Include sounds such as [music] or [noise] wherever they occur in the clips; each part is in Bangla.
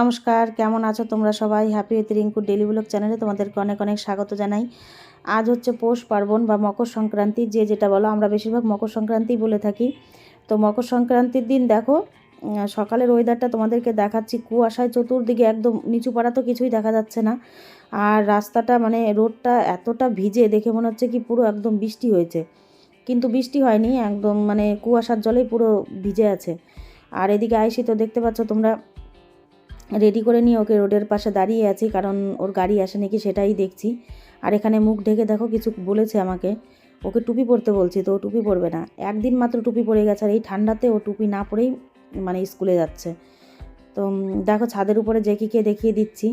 নমস্কার, কেমন আছো তোমরা সবাই? Happy with Rinku daily blog চ্যানেলে তোমাদেরকে অনেক অনেক স্বাগত জানাই। আজ হচ্ছে পৌষ পার্বণ বা মকর সংক্রান্তি, যে যেটা বলো, আমরা বেশিরভাগ মকর সংক্রান্তি বলে থাকি। তো মকর সংক্রান্তির দিন দেখো সকালের ওয়েদারটা তোমাদেরকে দেখাচ্ছি। কুয়াশায় চতুর্দিকে একদম নিচু পাড়া তো কিছুই দেখা যাচ্ছে না। আর রাস্তাটা মানে রোডটা এতটা ভিজে, দেখে মনে হচ্ছে কি পুরো একদম বৃষ্টি হয়েছে। কিন্তু বৃষ্টি হয়নি, একদম মানে কুয়াশার জলেই পুরো ভিজে আছে। আর এদিকে আইসি তো দেখতে পাচ্ছ তোমরা রেডি করে নিয়ে ওকে রোডের পাশে দাঁড়িয়ে আছি, কারণ ওর গাড়ি আসে নাকি সেটাই দেখছি। আর এখানে মুখ ঢেকে দেখো, কিছু বলেছে আমাকে। ওকে টুপি পরতে বলছি তো ও টুপি পরবে না। একদিন মাত্র টুপি পরে গেছে, আর এই ঠান্ডাতে ও টুপি না পরেই মানে স্কুলে যাচ্ছে। তো দেখো ছাদের উপরে জেকিকে দেখিয়ে দিচ্ছি।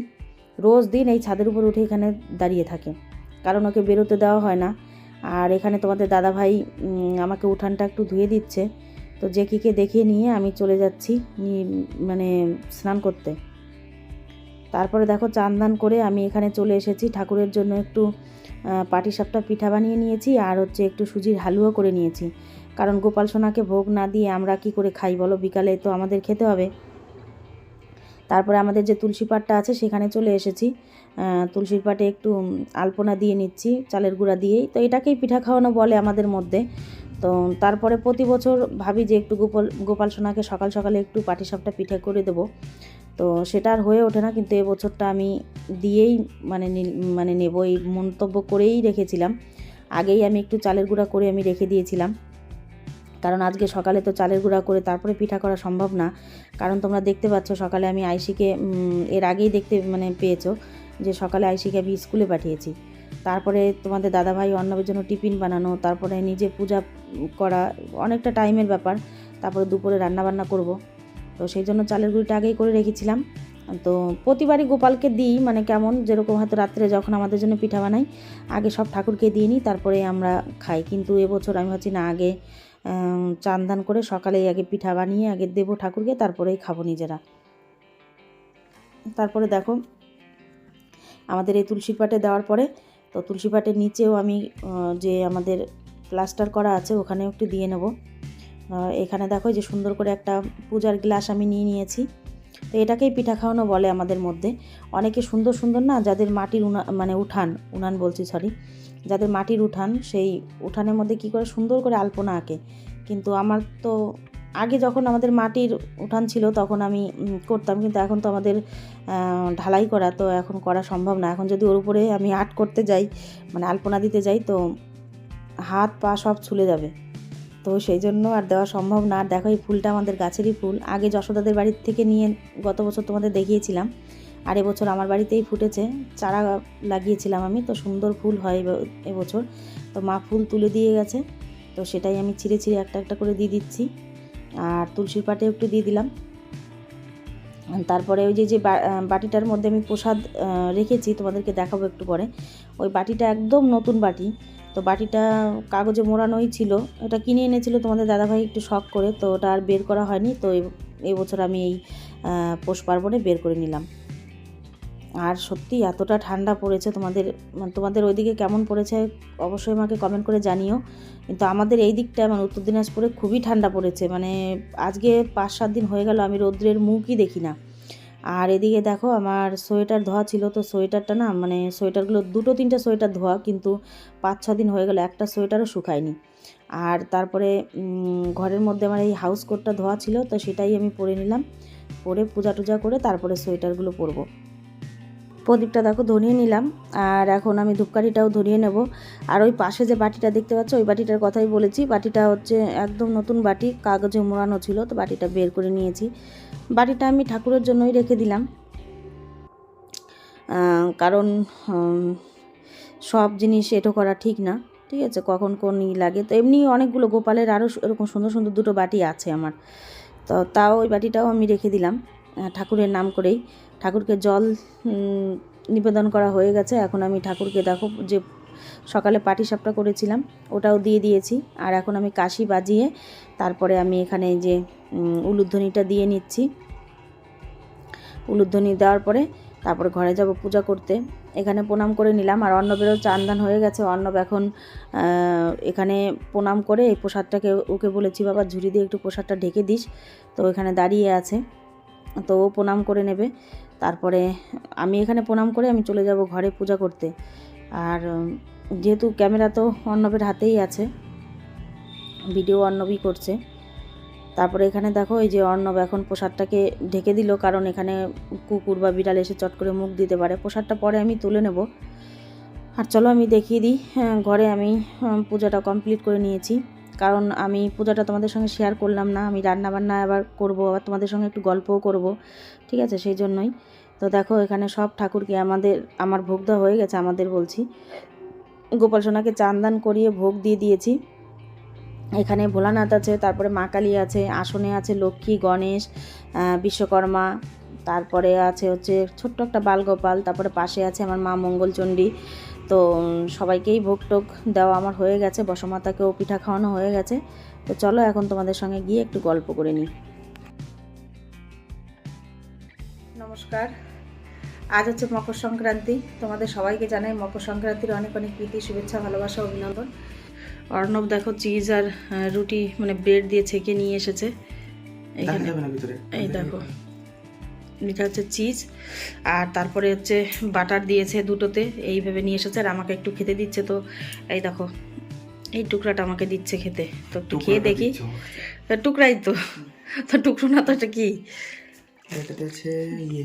রোজ দিন এই ছাদের উপর উঠে এখানে দাঁড়িয়ে থাকে, কারণ ওকে বেরোতে দেওয়া হয় না। আর এখানে তোমাদের দাদাভাই আমাকে উঠানটা একটু ধুয়ে দিচ্ছে। তো জেকিকে দেখিয়ে নিয়ে আমি চলে যাচ্ছি মানে স্নান করতে। তারপরে দেখো চান করে আমি এখানে চলে এসেছি। ঠাকুরের জন্য একটু পাটিসাপটা পিঠা বানিয়ে নিয়েছি আর হচ্ছে একটু সুজির হালুয়া করে নিয়েছি। কারণ গোপাল সোনাকে ভোগ না দিয়ে আমরা কি করে খাই বলো? বিকালে তো আমাদের খেতে হবে। তারপরে আমাদের যে তুলসী পাটটা আছে সেখানে চলে এসেছি। তুলসীর পাটে একটু আলপনা দিয়ে নিচ্ছি, চালের গুঁড়া দিয়েই। তো এটাকেই পিঠা খাওয়ানো বলে আমাদের মধ্যে। তো তারপরে প্রতি বছর ভাবি যে একটু গোপাল গোপাল সোনাকে সকাল সকালে একটু পাটিসাপটা পিঠে করে দেবো। তো সেটা আর হয়ে ওঠে না, কিন্তু এবছরটা আমি দিয়েই মানে মানে নেব, এই মন্তব্য করেই রেখেছিলাম। আগেই আমি একটু চালের গুঁড়া করে আমি রেখে দিয়েছিলাম। কারণ আজকে সকালে তো চালের গুঁড়া করে তারপরে পিঠা করা সম্ভব না। কারণ তোমরা দেখতে পাচ্ছ সকালে আমি আইসিকে এর আগেই দেখতে মানে পেয়েছ। যে সকালে আইসিকে আমি স্কুলে পাঠিয়েছি। তারপরে তোমাদের দাদাভাই অন্নবের জন্য টিফিন বানানো, তারপরে নিজে পূজা করা, অনেকটা টাইমের ব্যাপার। তারপরে দুপুরে রান্নাবান্না করব। তো সেই জন্য চালের গুঁড়িটা আগেই করে রেখেছিলাম। তো প্রতিবারই গোপালকে দিই মানে কেমন যেরকম হয়তো রাত্রে যখন আমাদের জন্য পিঠা বানাই, আগে সব ঠাকুরকে দিয়ে নিই, তারপরে আমরা খাই। কিন্তু এবছর আমি ভাবছি, না, আগে চান করে সকালেই আগে পিঠা বানিয়ে, আগে দেবো ঠাকুরকে, তারপরেই খাব নিজেরা। তারপরে দেখো আমাদের এই তুলসী পাটে দেওয়ার পরে, তো তুলসী পাটের নিচেও আমি যে আমাদের প্লাস্টার করা আছে ওখানেও একটু দিয়ে নেব। এখানে দেখো যে সুন্দর করে একটা পূজার গ্লাস আমি নিয়ে নিয়েছি। তো এটাকেই পিঠা খাওয়ানো বলে আমাদের মধ্যে। অনেকে সুন্দর সুন্দর না যাদের মাটির উনা মানে উঠান, উনান বলছি সরি যাদের মাটির উঠান, সেই উঠানের মধ্যে কি করে সুন্দর করে আলপনা আঁকে। কিন্তু আমার তো আগে যখন আমাদের মাটির উঠান ছিল তখন আমি করতাম, কিন্তু এখন তো আমাদের ঢালাই করা তো এখন করা সম্ভব না। এখন যদি ওর উপরে আমি আর্ট করতে যাই মানে আলপনা দিতে যাই, তো হাত, পা সব ছুলে যাবে। তো সেই জন্য আর দেওয়া সম্ভব না। আর দেখো, এই ফুলটা আমাদের গাছেরই ফুল। আগে যশোদাদের বাড়ির থেকে নিয়ে গত বছর তোমাদের দেখিয়েছিলাম। আর এবছর আমার বাড়িতেই ফুটেছে। চারা লাগিয়েছিলাম আমি। তো সুন্দর ফুল হয় এব- এবছর। তো মা ফুল তুলে দিয়ে গেছে। তো সেটাই আমি ছিঁড়ে ছিঁড়ে একটা একটা করে দিয়ে দিচ্ছি। আর তুলসীর পাটে একটু দিয়ে দিলাম। তারপরে ওই যে যে বাটিটার মধ্যে আমি প্রসাদ রেখেছি, তোমাদেরকে দেখাবো একটু পরে। ওই বাটিটা একদম নতুন বাটি। তো বাটিটা কাগজে মোড়ানোই ছিল। ওটা কিনে এনেছিল তোমাদের দাদাভাই একটু শখ করে, তো ওটা আর বের করা হয়নি। তো এবছর আমি এই পৌষ পার্বণে বের করে নিলাম। আর সত্যি এতটা ঠান্ডা পড়েছে তোমাদের তোমাদের ওইদিকে কেমন পড়েছে অবশ্যই আমাকে কমেন্ট করে জানিও। কিন্তু আমাদের এই দিকটা মানে উত্তর দিনাজপুরে খুবই ঠান্ডা পড়েছে। মানে আজকে পাঁচ, সাত দিন হয়ে গেল আমি রৌদ্রের মুখই দেখি না। আর এদিকে দেখো আমার সোয়েটার ধোয়া ছিল, তো সোয়েটারটা না মানে সোয়েটারগুলো, দুটো, তিনটে সোয়েটার ধোয়া, কিন্তু পাঁচ, ছ দিন হয়ে গেল একটা সোয়েটারও শুকায়নি। আর তারপরে ঘরের মধ্যে আমার এই হাউস কোটটা ধোয়া ছিল, তো সেটাই আমি পরে নিলাম। পরে পূজা টুজা করে তারপরে সোয়েটারগুলো পরবো। প্রদীপটা দেখো ধরিয়ে নিলাম, আর এখন আমি ধূপকাঠিটাও ধরিয়ে নেব। আর ওই পাশে যে বাটিটা দেখতে পাচ্ছ, ওই বাটিটার কথাই বলেছি, বাটিটা হচ্ছে একদম নতুন বাটি, কাগজে মোড়ানো ছিল, তো বাটিটা বের করে নিয়েছি। বাটিটা আমি ঠাকুরের জন্যই রেখে দিলাম। কারণ সব জিনিস এটো করা ঠিক না, ঠিক আছে, কখন কোন ই লাগে। তো এমনি অনেকগুলো গোপালের আরও এরকম সুন্দর সুন্দর দুটো বাটি আছে আমার। তো তাও ওই বাটিটাও আমি রেখে দিলাম ঠাকুরের নাম করেই। ঠাকুরকে জল নিবেদন করা হয়ে গেছে। এখন আমি ঠাকুরকে দেখো যে সকালে পাটি সাপটা করেছিলাম, ওটাও দিয়ে দিয়েছি। আর এখন আমি কাশি বাজিয়ে তারপরে আমি এখানে যে উলুধ্বনিটা দিয়ে নিচ্ছি। উলুধ্বনি দেওয়ার পরে তারপরে ঘরে যাব পূজা করতে। এখানে প্রণাম করে নিলাম। আর অর্ণবেরও চান্দান হয়ে গেছে। অন্নব এখন এখানে প্রণাম করে এই প্রসাদটাকে ওকে বলেছি, বাবা, ঝুড়ি দিয়ে একটু প্রসাদটা ঢেকে দিস। তো এখানে দাঁড়িয়ে আছে। তো ও প্রণাম করে নেবে। তারপরে আমি এখানে প্রণাম করে আমি চলে যাব ঘরে পূজা করতে। আর যেহেতু ক্যামেরা তো অর্ণবের হাতেই আছে ভিডিও অর্ণবই করছে। তারপরে এখানে দেখো এই যে অর্ণব এখন প্রসাদটাকে ঢেকে দিল কারণ এখানে কুকুর বা বিড়াল এসে চট করে মুখ দিতে পারে। প্রসাদটা পরে আমি তুলে নেব। আর চলো আমি দেখিয়ে দিই হ্যাঁ, ঘরে আমি পূজাটা কমপ্লিট করে নিয়েছি। কারণ আমি পূজাটা তোমাদের সঙ্গে শেয়ার করলাম না, আমি রান্না বান্না আবার করব, আবার তোমাদের সঙ্গে একটু গল্পও করব, ঠিক আছে? সেই জন্যই। তো দেখো, এখানে সব ঠাকুরকে আমাদের, আমার ভোগ দেওয়া হয়ে গেছে, আমাদের বলছি। গোপাল সোনাকে চান দান করিয়ে ভোগ দিয়ে দিয়েছি। এখানে ভোলানাথ আছে, তারপরে মা কালী আছে, আসনে আছে লক্ষ্মী, গণেশ বিশ্বকর্মা, তারপরে আছে হচ্ছে ছোট্ট একটা বালগোপাল, তারপরে পাশে আছে আমার মা মঙ্গলচণ্ডী। তো সবাইকেই ভোগ টোক দেওয়া আমার হয়ে গেছে বসমাতাকেও পিঠা খাওয়ানো হয়ে গেছে। তো চলো এখন তোমাদের সঙ্গে গিয়ে একটু গল্প করে নিই। নমস্কার। আজ হচ্ছে মকর সংক্রান্তি। তোমাদের সবাইকে জানাই মকর সংক্রান্তির অনেক অনেক প্রীতি শুভেচ্ছা ভালোবাসা অভিনন্দন। অর্ণব দেখো চিজ আর রুটি মানে ব্রেড দিয়ে ছেঁকে নিয়ে এসেছে। এই দেখো। এটা হচ্ছে চিজ। আর তারপরে হচ্ছে বাটার দিয়েছে দুটোতে এইভাবে নিয়ে এসেছে। আর আমাকে একটু খেতে দিচ্ছে তো এই দেখো এই টুকরাটা আমাকে দিচ্ছে খেতে। তো একটু খেয়ে দেখি। টুকরাই তো তো টুকরো না তো এটা কি? ইয়ে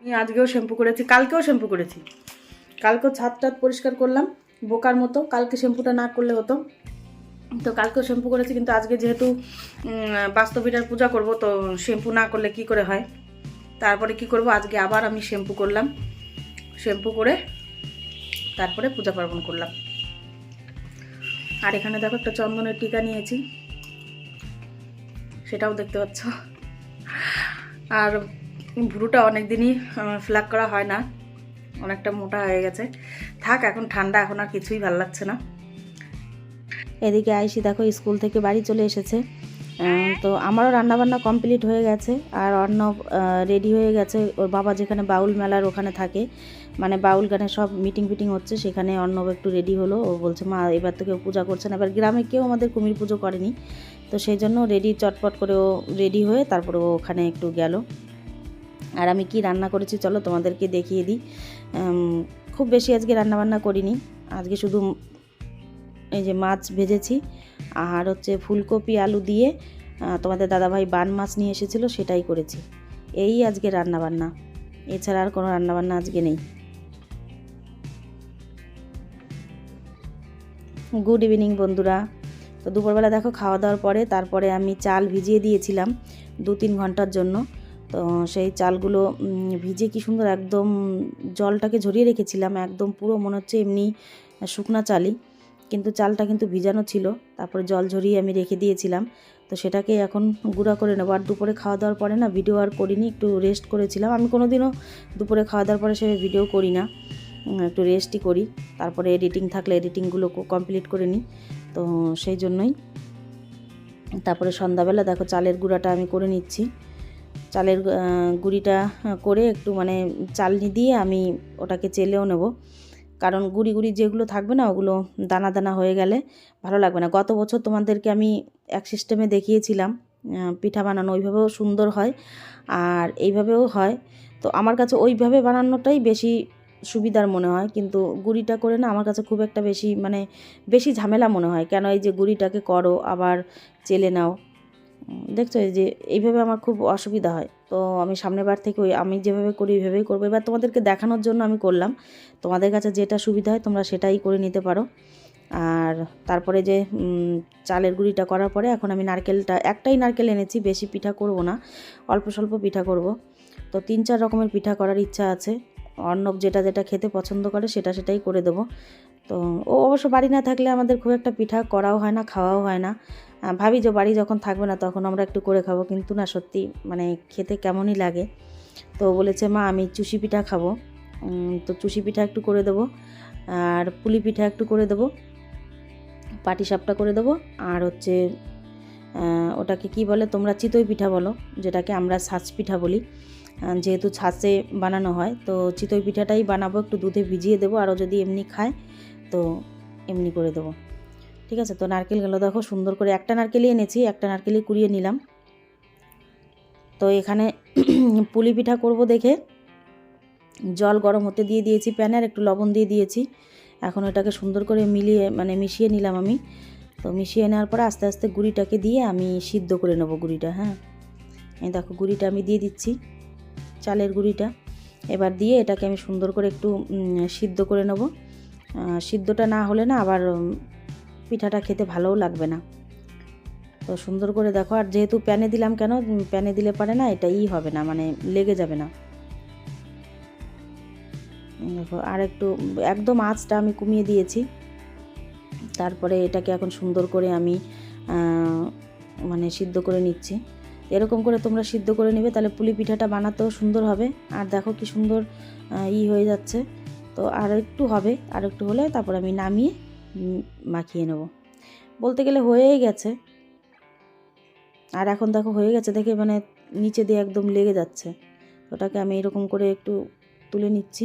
আমি আজকেও শ্যাম্পু করেছি কালকেও শ্যাম্পু করেছি। কালকেও ছাদ টাদ পরিষ্কার করলাম বোকার মতো। কালকে শ্যাম্পুটা না করলে হতো। তো কালকেও শ্যাম্পু করেছি কিন্তু আজকে যেহেতু বাস্তবিটার পূজা করব তো শ্যাম্পু না করলে কি করে হয়? তারপরে কি করব? আজকে আবার আমি শ্যাম্পু করলাম। শ্যাম্পু করে তারপরে পূজা পার্বণ করলাম। আর এখানে দেখো একটা চন্দনের টিকা নিয়েছি। সেটাও দেখতে পাচ্ছ। আর ভুরুটা অনেক দিনই করা হয় না। অনেকটা মোটা হয়ে গেছে। থাক, এখন ঠান্ডা, এখন আর কিছুই ভালো লাগছে না। এদিকে আইসি দেখো, স্কুল থেকে বাড়ি চলে এসেছে। তো আমারও রান্নাবান্না কমপ্লিট হয়ে গেছে। আর অর্ণব রেডি হয়ে গেছে। ওর বাবা যেখানে বাউল মেলার ওখানে থাকে মানে বাউল গানে সব মিটিং ফিটিং হচ্ছে সেখানে অর্ণব একটু রেডি হলো। ও বলছে মা এবার তো কেউ পূজা করছে না। এবার গ্রামে কেউ আমাদের কুমির পুজো করেনি। তো সেই জন্য রেডি চটপট করে ও রেডি হয়ে তারপরে ও ওখানে একটু গেল। আর আমি কি রান্না করেছি চলো তোমাদেরকে দেখিয়ে দিই। খুব বেশি আজকে রান্নাবান্না করিনি। আজকে শুধু এই যে মাছ ভেজেছি। আর হচ্ছে ফুলকপি, আলু দিয়ে তোমাদের দাদাভাই বান মাছ নিয়ে এসেছিল, সেটাই করেছি। এই আজকে রান্নাবান্না। এছাড়া আর কোনো রান্নাবান্না আজকে নেই। গুড ইভিনিং বন্ধুরা। তো দুপুরবেলা দেখো খাওয়া দাওয়ার পরে, তারপরে আমি চাল ভিজিয়ে দিয়েছিলাম দু তিন ঘণ্টার জন্য। তো সেই চালগুলো ভিজে কি সুন্দর একদম জলটাকে ঝরিয়ে রেখেছিলাম, একদম পুরো মনে হচ্ছে এমনি শুকনা চালই। কিন্তু চালটা কিন্তু ভিজানো ছিল। তারপরে জল ঝরিয়ে আমি রেখে দিয়েছিলাম। তো সেটাকে এখন গুঁড়া করে নেব। আর দুপুরে খাওয়া দাওয়ার পরে না ভিডিও আর করিনি, একটু রেস্ট করেছিলাম। আমি কোনো দিনও দুপুরে খাওয়া দাওয়ার পরে সে ভিডিও করি না। একটু রেস্টই করি। তারপরে এডিটিং থাকলে এডিটিংগুলো কমপ্লিট করে নিই। তো সেই জন্যই। তারপরে সন্ধ্যাবেলা দেখো চালের গুঁড়াটা আমি করে নিচ্ছি। চালের গুঁড়িটা করে একটু মানে চালনি দিয়ে আমি ওটাকে চেলেও নেব। কারণ গুঁড়ি গুঁড়ি যেগুলো থাকবে না, ওগুলো দানা দানা হয়ে গেলে ভালো লাগবে না। গত বছর তোমাদেরকে আমি এক সিস্টেমে দেখিয়েছিলাম পিঠা বানানো, ওইভাবেও সুন্দর হয় আর এইভাবেও হয়। তো আমার কাছে ওইভাবে বানানোটাই বেশি সুবিধার মনে হয়, কিন্তু গুড়িটা করে না আমার কাছে খুব একটা বেশি মানে বেশি ঝামেলা মনে হয়। কেন এই যে গুড়িটাকে করো, আবার চেলে নাও। দেখছ এই যে, এইভাবে আমার খুব অসুবিধা হয়। তো আমি সামনের বার থেকে ওই, আমি যেভাবে করি ওইভাবেই করব। এবার তোমাদেরকে দেখানোর জন্য আমি করলাম। তোমাদের কাছে যেটা সুবিধা হয়, তোমরা সেটাই করে নিতে পারো। আর তারপরে যে চালের গুঁড়িটা করার পরে এখন আমি নারকেলটা, একটাই নারকেল এনেছি, বেশি পিঠা করব না, অল্প স্বল্প পিঠা করব। তো তিন চার রকমের পিঠা করার ইচ্ছা আছে। অর্ণব যেটা যেটা খেতে পছন্দ করে সেটা সেটাই করে দেবো। তো ও অবশ্য বাড়ি না থাকলে আমাদের খুব একটা পিঠা করাও হয় না, খাওয়াও হয় না। ভাবি যে বাড়ি যখন থাকবে না তখন আমরা একটু করে খাব, কিন্তু না সত্যি মানে খেতে কেমনই লাগে। তো বলেছে, মা, আমি চুষি পিঠা খাব। তো চুষি পিঠা একটু করে দেবো, আর পুলি পিঠা একটু করে দেবো, পাটি সাপটা করে দেবো, আর হচ্ছে ওটাকে কি বলে তোমরা চিতই পিঠা বলো, যেটাকে আমরা ছাঁচ পিঠা বলি। যেহেতু ছাঁচে বানানো হয়, তো চিতই পিঠাটাই বানাবো, একটু দুধে ভিজিয়ে দেবো, আরও যদি এমনি খায়, তো এমনি করে দেবো। ঠিক আছে, তো নারকেলগুলো দেখো সুন্দর করে একটা নারকেলই এনেছি, একটা নারকেলই কুড়িয়ে নিলাম। তো তো এখানে [clears throat] পুলি পিঠা করব দেখে। জল গরম হতে দিয়ে দিয়েছি প্যানে, আর একটু লবণ দিয়ে দিয়েছি। এখন এটাকে সুন্দর করে মিলিয়ে মানে মিশিয়ে নিলাম আমি। তো মিশিয়ে নেওয়ার পরে আস্তে আস্তে গুঁড়িটাকে দিয়ে আমি সিদ্ধ করে নেব গুঁড়িটা হ্যাঁ? এই দেখো, গুঁড়িটা আমি দিয়ে দিচ্ছি। চালের গুঁড়িটা। এবার দিয়ে এটাকে আমি সুন্দর করে একটু সিদ্ধ করে নেব। সিদ্ধটা না হলে না আবার পিঠাটা খেতে ভালোও লাগবে না। তো সুন্দর করে দেখো, আর যেহেতু প্যানে দিলাম কেন প্যানে দিলে পারে না এটা ই হবে না মানে লেগে যাবে না। দেখো, আর একটু, একদম আঁচটা আমি কমিয়ে দিয়েছি। তারপরে এটাকে এখন সুন্দর করে আমি মানে সিদ্ধ করে নিচ্ছি। এরকম করে তোমরা সিদ্ধ করে নেবে, তাহলে পুলি পিঠাটা বানাতেও সুন্দর হবে। আর দেখো কি সুন্দর ই হয়ে যাচ্ছে। তো আর একটু হবে, আর একটু হলে তারপর আমি নামিয়ে মাখিয়ে নেব। বলতে গেলে হয়েই গেছে। আর এখন দেখো হয়ে গেছে দেখে মানে নিচে দিয়ে একদম লেগে যাচ্ছে। ওটাকে আমি এরকম করে একটু তুলে নিচ্ছি।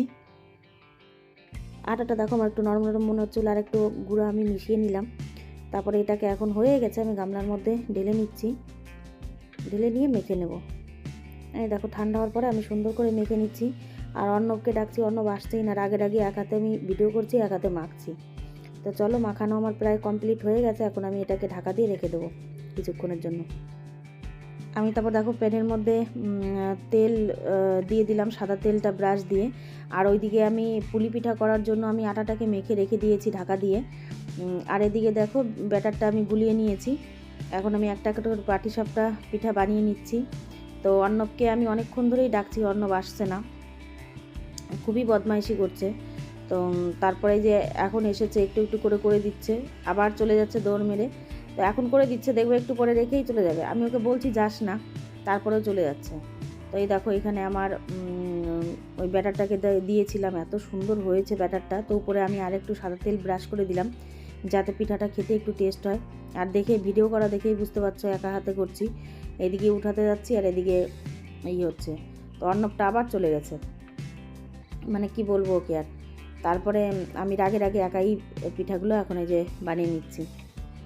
আটাটা দেখো আমার একটু নরম নরম মনে হচ্ছিল, আর একটু গুঁড়ো আমি মিশিয়ে নিলাম। তারপরে এটাকে এখন হয়ে গেছে, আমি গামলার মধ্যে ঢেলে নিচ্ছি। ঢেলে নিয়ে মেখে নেব। এই দেখো, ঠান্ডা হওয়ার পরে আমি সুন্দর করে মেখে নিচ্ছি। আর অর্ণবকে ডাকছি, অর্ণব আসছেই না আগে আগে এক হাতে আমি ভিডিও করছি, এক হাতে মাখছি। তো চলো, মাখানো আমার প্রায় কমপ্লিট হয়ে গেছে, এখন আমি এটাকে ঢাকা দিয়ে রেখে দেবো কিছুক্ষণের জন্য। আমি তারপর দেখো, প্যানের মধ্যে তেল দিয়ে দিলাম, সাদা তেলটা ব্রাশ দিয়ে। আর ওইদিকে আমি পুলি পিঠা করার জন্য আমি আটাটাকে মেখে রেখে দিয়েছি ঢাকা দিয়ে। আর এদিকে দেখো, ব্যাটারটা আমি গুলিয়ে নিয়েছি। এখন আমি একটা একটা পাটি সাপটা, পিঠা বানিয়ে নিচ্ছি। তো অর্ণবকে আমি অনেকক্ষণ ধরেই ডাকছি, অর্ণব আসছে না। খুবই বদমাইশি করছে। তো তারপরে যে এখন এসেছে, একটু একটু করে করে দিচ্ছে। আবার চলে যাচ্ছে দৌড় মেরে। তো এখন করে দিচ্ছে, দেখবে একটু পরে রেখেই চলে যাবে। আমি ওকে বলছি, যাস না। তারপরেও চলে যাচ্ছে। তো এই দেখো, এখানে আমার ওই ব্যাটারটাকে দিয়েছিলাম। এত সুন্দর হয়েছে ব্যাটারটা। তো উপরে আমি আরেকটু সাদা তেল ব্রাশ করে দিলাম। যাতে পিঠাটা খেতে একটু টেস্ট হয়। আর দেখে ভিডিও করা দেখেই বুঝতে পারছ, একা হাতে করছি। এদিকে উঠাতে যাচ্ছি আর এদিকে এই হচ্ছে। তো অর্ণবটা আবার চলে গেছে। মানে কি বলব ওকে আর। তারপরে আমি রাগে রাগে একাই পিঠাগুলো এখন এই যে বানিয়ে নিচ্ছি।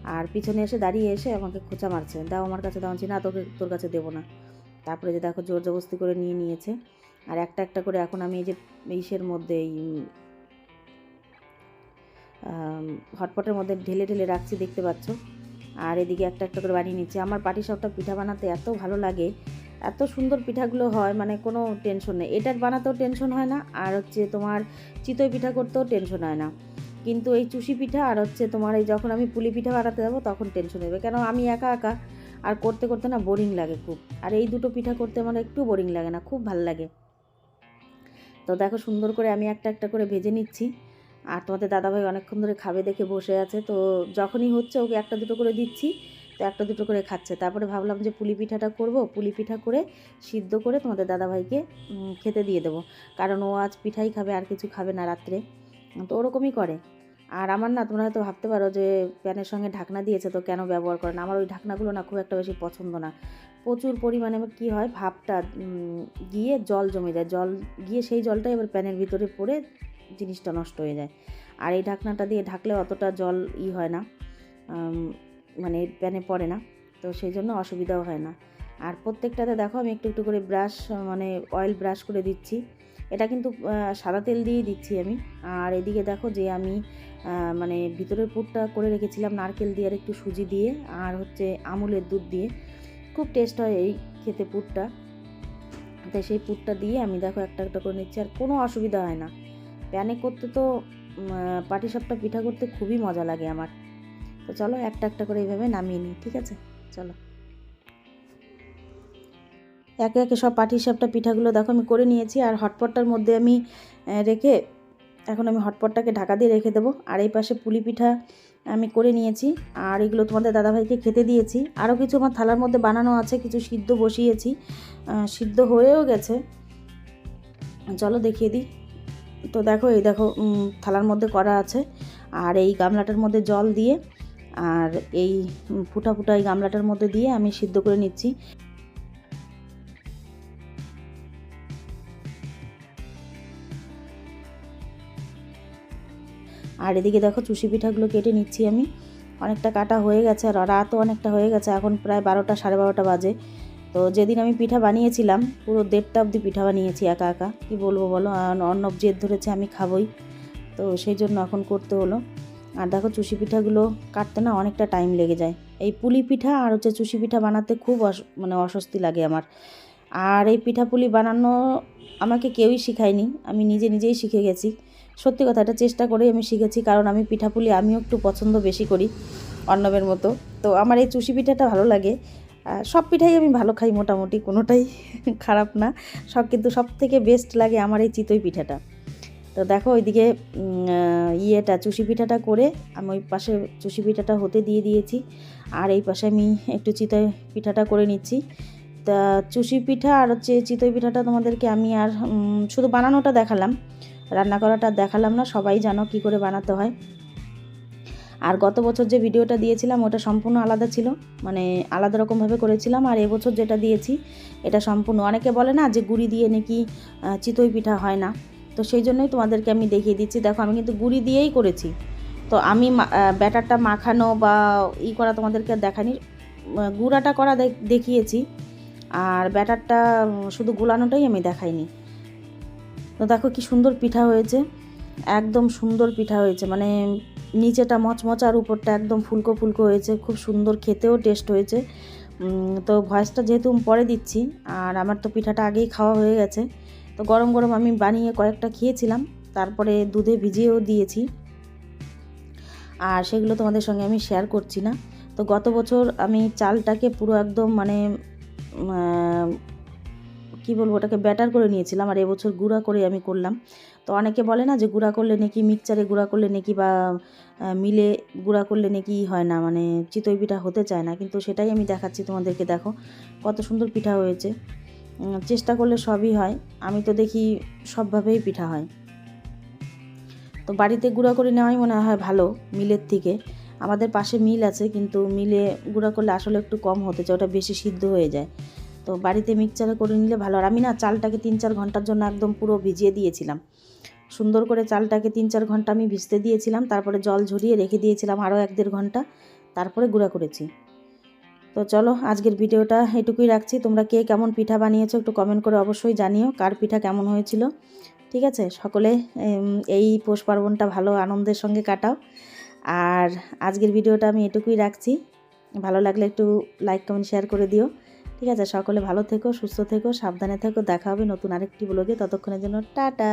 আর পিছনে এসে দাঁড়িয়ে এসে আমাকে খোঁচা মারছে। দাও আমার কাছে, দাও না, তোকে, তোর কাছে দেবো না। তারপরে যে দেখো জোর জবস্তি করে নিয়ে নিয়েছে। আর একটা একটা করে এখন আমি এই যে ইসের মধ্যে এই হটপটের মধ্যে ঢেলে ঢেলে রাখছি, দেখতে পাচ্ছ। আর এদিকে একটা একটা করে বানিয়ে নিচ্ছি। আমার পাটি সবটা পিঠা বানাতে এত ভালো লাগে। এত সুন্দর পিঠাগুলো হয় মানে কোনো টেনশন নেই। এটার বানাতেও টেনশন হয় না, আর হচ্ছে তোমার চিতই পিঠা করতেও টেনশন হয় না। কিন্তু এই চুষি পিঠা আর হচ্ছে তোমার এই যখন আমি পুলি পিঠা বানাতে যাব, তখন টেনশন হবে কেন আমি একা একা আর করতে করতে না বোরিং লাগে খুব। আর এই দুটো পিঠা করতে আমার একটু বোরিং লাগে না, খুব ভালো লাগে। তো দেখো সুন্দর করে আমি একটা একটা করে ভেজে নিচ্ছি। আর তোমাদের দাদাভাই অনেকক্ষণ ধরে খাবে দেখে বসে আছে, তো যখনই হচ্ছে ওকে একটা দুটো করে দিচ্ছি, তো একটা দুটো করে খাচ্ছে। তারপরে ভাবলাম যে পুলি পিঠাটা করব, পুলি পিঠা করে সিদ্ধ করে তোমাদের দাদাভাইকে খেতে দিয়ে দেবো। কারণ ও আজ পিঠাই খাবে, আর কিছু খাবে না রাত্রে। তো ওরকমই করে। আর আমার না, তোমরা হয়তো ভাবতে পারো যে প্যানের সঙ্গে ঢাকনা দিয়েছে তো কেন ব্যবহার করে না? আমার ওই ঢাকনাগুলো না খুব একটা বেশি পছন্দ না। প্রচুর পরিমাণে কি হয় ভাপটা গিয়ে জল জমে যায়। জল গিয়ে সেই জলটাই এবার প্যানের ভিতরে পড়ে জিনিসটা নষ্ট হয়ে যায়। আর এই ঢাকনাটা দিয়ে ঢাকলে অতটা জল ই হয় না মানে প্যানে পড়ে না, তো সেই জন্য অসুবিধাও হয় না। আর প্রত্যেকটাতে দেখো আমি একটু একটু করে ব্রাশ মানে অয়েল ব্রাশ করে দিচ্ছি। এটা কিন্তু সাদা তেল দিয়েই দিচ্ছি আমি। আর এদিকে দেখো যে আমি মানে ভিতরের পুরটা করে রেখেছিলাম নারকেল দিয়ে আর একটু সুজি দিয়ে, আর হচ্ছে আমুলের দুধ দিয়ে। খুব টেস্ট হয় এই খেতে পুরটা। তাই সেই পুরটা দিয়ে আমি দেখো একটা একটা করে নিচ্ছি আর কোনো অসুবিধা হয় না। প্যানে করতে তো পাটিসাপটা পিঠা করতে খুবই মজা লাগে আমার। তো চলো একটা একটা করে এইভাবে নামিয়ে নিই, ঠিক আছে? চলো। একে একে সব পাটিসাপটা পিঠাগুলো দেখো আমি করে নিয়েছি, আর হটপটটার মধ্যে আমি রেখে এখন আমি হটপটটাকে ঢাকা দিয়ে রেখে দেবো। আর এই পাশে পুলি পিঠা আমি করে নিয়েছি, আর এগুলো তোমাদের দাদাভাইকে খেতে দিয়েছি। আরও কিছু আমার থালার মধ্যে বানানো আছে, কিছু সিদ্ধ বসিয়েছি সিদ্ধ হয়েও গেছে। চলো দেখিয়ে দিই। তো দেখো, এই দেখো থালার মধ্যে করা আছে। আর এই গামলাটার মধ্যে জল দিয়ে, আর এই ফুটা ফুটা এই গামলাটার মধ্যে দিয়ে আমি সিদ্ধ করে নিচ্ছি। আর এদিকে দেখো, চুষি পিঠাগুলো কেটে নিচ্ছি আমি। অনেকটা কাটা হয়ে গেছে, আর রাতও অনেকটা হয়ে গেছে, এখন প্রায় বারোটা, সাড়ে বারোটা বাজে। তো যেদিন আমি পিঠা বানিয়েছিলাম, পুরো দেড়টা অবধি পিঠা বানিয়েছি একা একা। কী বলব বলো? অর্ণব জেদ ধরেছে আমি খাবই। তো সেই জন্য এখন করতে হলো। আর দেখো চুষি পিঠাগুলো কাটতে না অনেকটা টাইম লেগে যায়। এই পুলি পিঠা আর হচ্ছে চুষি পিঠা বানাতে খুব মানে অস্বস্তি লাগে আমার। আর এই পিঠা পুলি বানানো আমাকে কেউই শেখায়নি। আমি নিজে নিজেই শিখে গেছি। সত্যি কথা, এটা চেষ্টা করেই আমি শিখেছি। কারণ আমি পিঠাপুলি আমিও একটু পছন্দ বেশি করি অর্ণবের মতো। তো আমার এই চুষি পিঠাটা ভালো লাগে। সব পিঠাই আমি ভালো খাই মোটামুটি, কোনোটাই [laughs] খারাপ না। সব কিন্তু সব থেকে বেস্ট লাগে আমার এই চিতই পিঠাটা। তো দেখো ওইদিকে ইয়েটা, চুষি পিঠাটা করে আমি ওই পাশে চুষি পিঠাটা হতে দিয়ে দিয়েছি। আর এই পাশে আমি একটু চিতই পিঠাটা করে নিচ্ছি। তা চুষি পিঠা আর হচ্ছে চিতই পিঠাটা তোমাদেরকে আমি আর শুধু বানানোটা দেখালাম। রান্না করাটা দেখালাম না, সবাই জানো কি করে বানাতে হয়। আর গত বছর যে ভিডিওটা দিয়েছিলাম, ওটা সম্পূর্ণ আলাদা ছিল। মানে আলাদা রকমভাবে করেছিলাম, আর এবছর যেটা দিয়েছি, এটা সম্পূর্ণ। অনেকে বলে না যে গুড়ি দিয়ে নাকি চিতই পিঠা হয় না। তো সেই জন্যই তোমাদেরকে আমি দেখিয়ে দিচ্ছি। দেখো, আমি কিন্তু গুড়ি দিয়েই করেছি। তো আমি ব্যাটারটা মাখানো বা ই করা তোমাদেরকে দেখানি গুঁড়াটা করা দেখ- দেখিয়েছি। আর ব্যাটারটা শুধু গুলানোটাই আমি দেখাইনি। তো দেখো কি সুন্দর পিঠা হয়েছে। একদম সুন্দর পিঠা হয়েছে। মানে নিচেটা মচমচা আর উপরটা একদম ফুলকো ফুলকো হয়েছে, খুব সুন্দর খেতেও টেস্ট হয়েছে। তো ভয়েসটা যেহেতু পরে দিচ্ছি, আর আমার তো পিঠাটা আগেই খাওয়া হয়ে গেছে, তো গরম গরম আমি বানিয়ে কয়েকটা খেয়েছিলাম, তারপরে দুধে ভিজিয়েও দিয়েছি। আর সেগুলো তোমাদের সঙ্গে আমি শেয়ার করছি না। তো গত বছর আমি চালটাকে পুরো একদম মানে কি বলব ওটাকে ব্যাটার করে নিয়েছিলাম, আর এবছর গুঁড়া করে আমি করলাম। তো অনেকে বলে না যে গুঁড়া করলে নাকি মিক্সচারে গুঁড়া করলে নাকি বা মিলে গুঁড়া করলে নাকি হয় না মানে চিতই পিঠা হতে চায় না। কিন্তু সেটাই আমি দেখাচ্ছি তোমাদেরকে, দেখো কত সুন্দর পিঠা হয়েছে। চেষ্টা করলে সবই হয়। আমি তো দেখি সবভাবেই পিঠা হয়। তো বাড়িতে গুঁড়া করে নেওয়াই মনে হয় ভালো, মিলের থেকে। আমাদের পাশে মিল আছে, কিন্তু মিলে গুঁড়া করলে আসলে একটু কম হতে চায়, ওটা বেশি সিদ্ধ হয়ে যায়। তো বাড়িতে মিক্সচারে করে নিলে ভালো। আর আমি না চালটাকে তিন চার ঘণ্টার জন্য একদম পুরো ভিজিয়ে দিয়েছিলাম। সুন্দর করে চালটাকে তিন চার ঘণ্টা আমি ভিজতে দিয়েছিলাম। তারপরে জল ঝরিয়ে রেখে দিয়েছিলাম আরও এক দেড় ঘণ্টা। তারপরে গুঁড়া করেছি। তো চলো, আজকের ভিডিওটা এটুকুই রাখছি। তোমরা কে কেমন পিঠা বানিয়েছো একটু কমেন্ট করে অবশ্যই জানিও কার পিঠা কেমন হয়েছিল। ঠিক আছে? সকলে এই পৌষ পার্বণটা ভালো আনন্দের সঙ্গে কাটাও। আর আজকের ভিডিওটা আমি এটুকুই রাখছি। ভালো লাগলে একটু লাইক কমেন্ট শেয়ার করে দিও। ঠিক আছে, সকলে ভালো থেকো, সুস্থ থেকো, সাবধানে থেকো, দেখা হবে নতুন আরেকটি ব্লগে ততক্ষণের জন্য টাটা।